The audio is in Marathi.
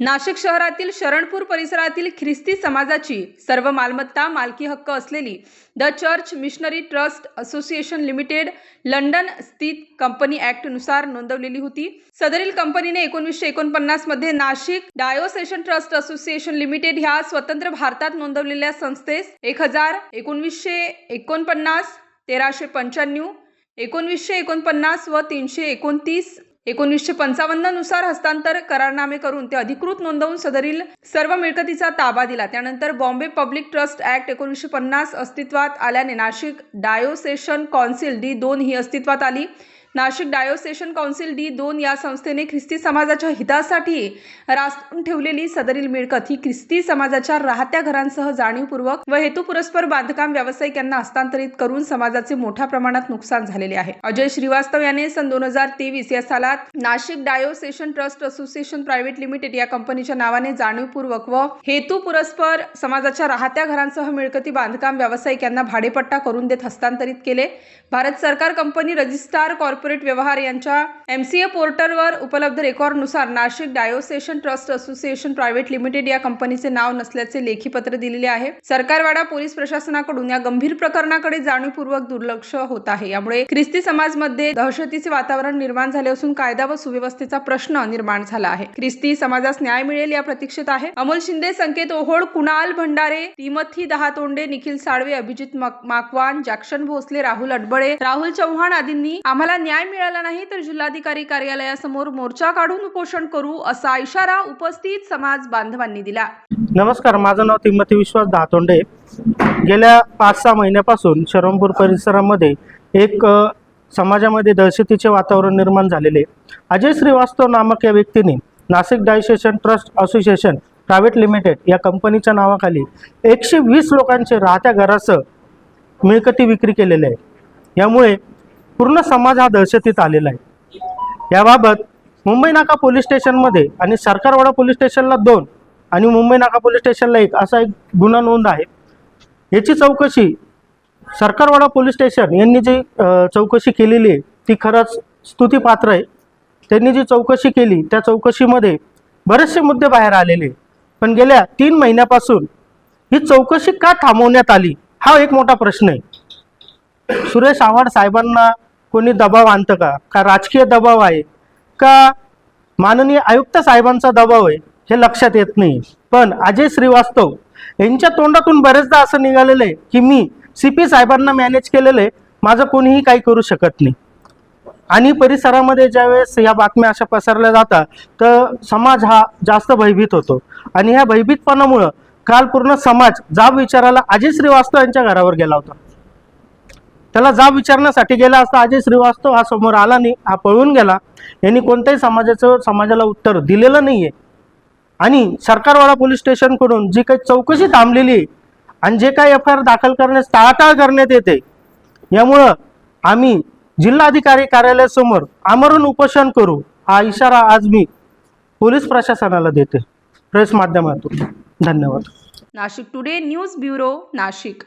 नाशिक शहरातील शरणपूर परिसरातील ख्रिस्ती समाजाची सर्व मालमत्ता मालकी हक्क असलेली the church missionary trust association limited London स्थित कंपनी ॲक्टनुसार नोंदवलेली होती. सदरील कंपनीने एकोणीसशे एकोणपन्नासमध्ये Nashik diocesan trust association limited ह्या स्वतंत्र भारतात नोंदवलेल्या संस्थेस एक हजार एकोणवीसशे एकोणपन्नास तेराशे पंच्याण्णव एकोणवीसशे एकोणपन्नास व तीनशे एकोणतीस एकोणीसशे पंचावन्ननुसार हस्तांतर करारनामे करून ते अधिकृत नोंदवून सदरील सर्व मिळकतीचा ताबा दिला. त्यानंतर बॉम्बे पब्लिक ट्रस्ट ऍक्ट एकोणीसशे पन्नास अस्तित्वात आल्याने नाशिक डायोसेशन कौन्सिल डी दोन ही अस्तित्वात आली. नाशिक डायोसेशन कौन्सिल डी दोन या संस्थेने ख्रिस्ती समाजाच्या हितासाठी रास्तून ठेवलेली सदरील मिळकत ही ख्रिस्ती समाजाच्या राहत्या घरांसह जाणीवपूर्वक व हेतुपुरस्पर बांधकाम व्यावसायिक यांना हस्तांतरित करून समाजाचे मोठ्या प्रमाणात नुकसान झालेले आहे. अजय श्रीवास्तव याने सन दोन हजार तेवीस या सालात Nashik diocesan trust association private limited या कंपनीच्या नावाने जाणीवपूर्वक व हेतुपुरस्पर समाजाच्या राहत्या घरांसह मिळकती बांधकाम व्यावसायिक यांना भाडेपट्टा करून देत हस्तांतरित केले. भारत सरकार कंपनी रजिस्ट्रार कॉर्पोरेट व्यवहार यांच्या एमसीए पोर्टलवर उपलब्ध रेकॉर्डनुसार Nashik diocesan trust association private limited या कंपनीचे नाव नसल्याचे लेखी पत्र दिलेले आहे. सरकारवाडा पोलीस प्रशासनाकडून या गंभीर प्रकरणाकडे जाणीवपूर्वक दुर्लक्ष होत आहे. यामुळे ख्रिस्ती समाजमध्ये दहशतीचे वातावरण निर्माण झाले असून कायदा व सुव्यवस्थेचा प्रश्न निर्माण झाला आहे. ख्रिस्ती समाजास न्याय मिळेल या प्रतीक्षेत आहे. अमोल शिंदे संकेत ओहोळ कुणाल भंडारे तिमथी दहातोंडे निखिल साळवे अभिजित माकवान जॅक्शन भोसले राहुल अडबळे राहुल चव्हाण आदींनी आम्हाला न्याय मिळाला नाही तर जिल्हाधिकारी कार्यालयासमोर मोर्चा काढून उपोषण करू असा इशारा उपस्थित समाज बांधवांनी दिला. नमस्कार माझं नाव तिमती विश्वास दहातोंडे गेल्या पाच सहा महिन्यापासून शरमपूर परिसरामध्ये एक समाजामध्ये दहशतीचे वातावरण निर्माण झालेले. अजय श्रीवास्तव नामक या व्यक्तीने Nashik diocesan trust association private limited या कंपनीच्या नावाखाली एकशे वीस लोकांचे राहत्या घरासह मिळकती विक्री केलेले आहे. यामुळे पूर्ण समाज हा दहशतीत आलेला आहे. याबाबत मुंबई नाका पोलीस स्टेशनमध्ये आणि सरकारवाडा पोलीस स्टेशनला दोन आणि मुंबई नाका पोलीस स्टेशनला एक असा एक गुन्हा नोंद आहे. याची चौकशी सरकारवाडा पोलीस स्टेशन यांनी जी चौकशी केलेली आहे ती खरंच स्तुतीपात्र आहे. त्यांनी जी चौकशी केली त्या चौकशीमध्ये बरेचसे मुद्दे बाहेर आलेले पण गेल्या तीन महिन्यापासून ही चौकशी का थांबवण्यात आली हा एक मोठा प्रश्न आहे. सुरेश आव्हाड साहेबांना कोणी दबाव आणतं का? का राजकीय दबाव आहे? का माननीय आयुक्त साहेबांचा दबाव आहे? हे लक्षात येत नाही. पण अजय श्रीवास्तव यांच्या तोंडातून बरेचदा असं निघालेलं आहे की मी सी पी साहेबांना मॅनेज केलेलं आहे माझं कोणीही काही करू शकत नाही. आणि परिसरामध्ये ज्यावेळेस या बातम्या अशा पसरल्या जातात तर समाज हा जास्त भयभीत होतो. आणि ह्या भयभीतपणामुळं काल पूर्ण समाज जाब विचाराला अजय श्रीवास्तव यांच्या घरावर गेला होता. त्याला जाब विचारण्यासाठी गेला असता अजय श्रीवास्तव हा समोर आला नाही हा पळून गेला. यांनी कोणत्याही समाजाचं समाजाला उत्तर दिलेलं नाहीये. आणि सरकारवाडा पोलीस स्टेशनकडून जी काही चौकशी थांबलेली आहे आणि जे काही एफ आय आर दाखल करण्यास टाळाटाळ करण्यात येते यामुळं आम्ही जिल्हाधिकारी कार्यालयासमोर आमरण उपोषण करू हा इशारा आज मी पोलीस प्रशासनाला देते प्रेस माध्यमातून. धन्यवाद. Nashik today news bureau Nashik.